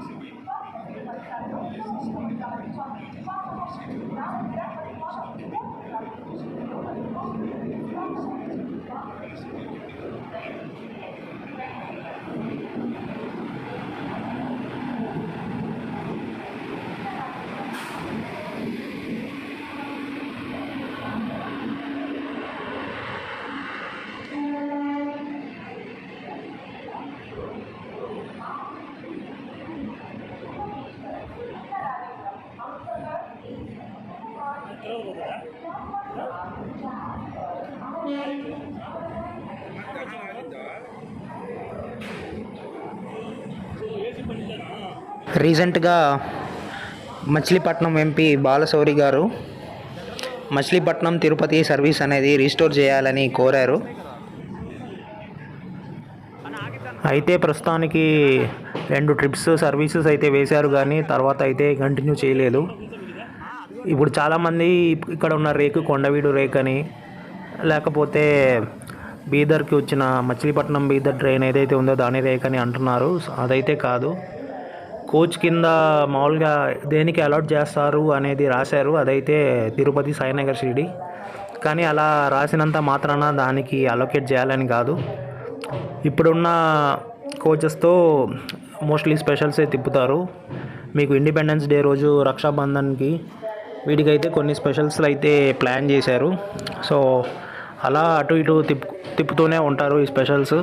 Thank you. రీసెంట్గా Machilipatnam MP Balashowry గారు Machilipatnam Tirupati service అనేది రీస్టోర్ చేయాలని కోరారు. అయితే ప్రస్తుతానికి రెండు ట్రిప్స్ సర్వీసెస్ అయితే వేశారు కానీ తర్వాత అయితే కంటిన్యూ చేయలేదు. ఇప్పుడు చాలామంది ఇక్కడ ఉన్న రేకు కొండవీడు రేక్ అని లేకపోతే బీదర్కి వచ్చిన మచిలీపట్నం బీదర్ ట్రైన్ ఏదైతే ఉందో దాని రేక్ అని అంటున్నారు. అదైతే కాదు. కోచ్ కింద మామూలుగా దేనికి అలాట్ చేస్తారు అనేది రాశారు. అదైతే తిరుపతి సాయినగర్ షిరిడి. కానీ అలా రాసినంత మాత్రాన దానికి అలొకేట్ చేయాలని కాదు. ఇప్పుడున్న కోచెస్తో మోస్ట్లీ స్పెషల్సే తిప్పుతారు. మీకు ఇండిపెండెన్స్ డే రోజు రక్షాబంధన్కి వీటికైతే కొన్ని స్పెషల్స్లు అయితే ప్లాన్ చేశారు. సో అలా అటు ఇటు తిప్పు తిప్పుతూనే ఉంటారు ఈ స్పెషల్స్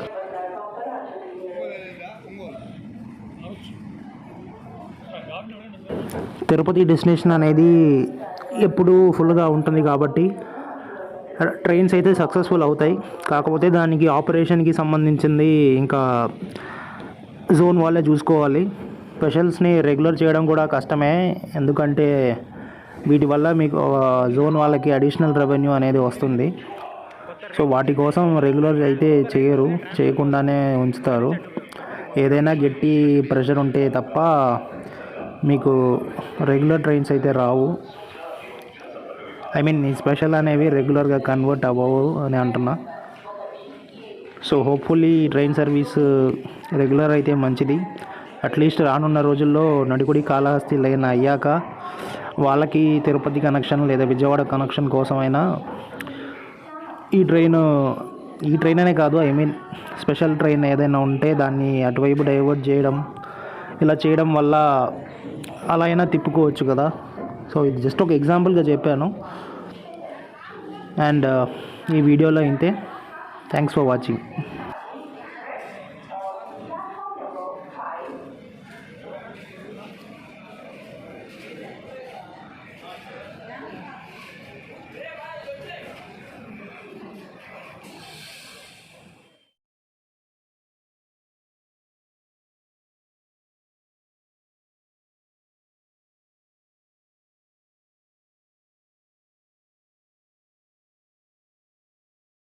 తిరుపతి డెస్టినేషన్ అనేది ఎప్పుడూ ఫుల్గా ఉంటుంది కాబట్టి ట్రైన్స్ అయితే సక్సెస్ఫుల్ అవుతాయి. కాకపోతే దానికి ఆపరేషన్కి సంబంధించింది ఇంకా జోన్ వాళ్ళే చూసుకోవాలి. స్పెషల్స్ని రెగ్యులర్ చేయడం కూడా కష్టమే. ఎందుకంటే వీటి వల్ల మీకు జోన్ వాళ్ళకి అడిషనల్ రెవెన్యూ అనేది వస్తుంది. సో వాటి కోసం రెగ్యులర్ అయితే చేయరు. చేయకుండానే ఉంచుతారు. ఏదైనా గట్టి ప్రెషర్ ఉంటే తప్ప మీకు రెగ్యులర్ ట్రైన్స్ అయితే రావు. ఐ మీన్ ఈ స్పెషల్ అనేవి రెగ్యులర్గా కన్వర్ట్ అవ్వవు అని అంటున్నా. So hopefully train service regular అయితే మంచిది. అట్లీస్ట్ రానున్న రోజుల్లో నడికుడి కాళహస్తి లైన్ అయ్యాక వాళ్ళకి తిరుపతి కనెక్షన్ లేదా విజయవాడ కనెక్షన్ కోసమైనా ఈ ట్రైన్ ఈ ట్రైన్ అనే కాదు ఐ మీన్ స్పెషల్ ట్రైన్ ఏదైనా ఉంటే దాన్ని అటువైపు డైవర్ట్ చేయడం ఇలా చేయడం వల్ల అలా అయినా తిప్పుకోవచ్చు కదా. సో ఇది జస్ట్ ఒక ఎగ్జాంపుల్గా చెప్పాను. అండ్ uh, ఈ వీడియోలో ఇంతే. Thanks for watching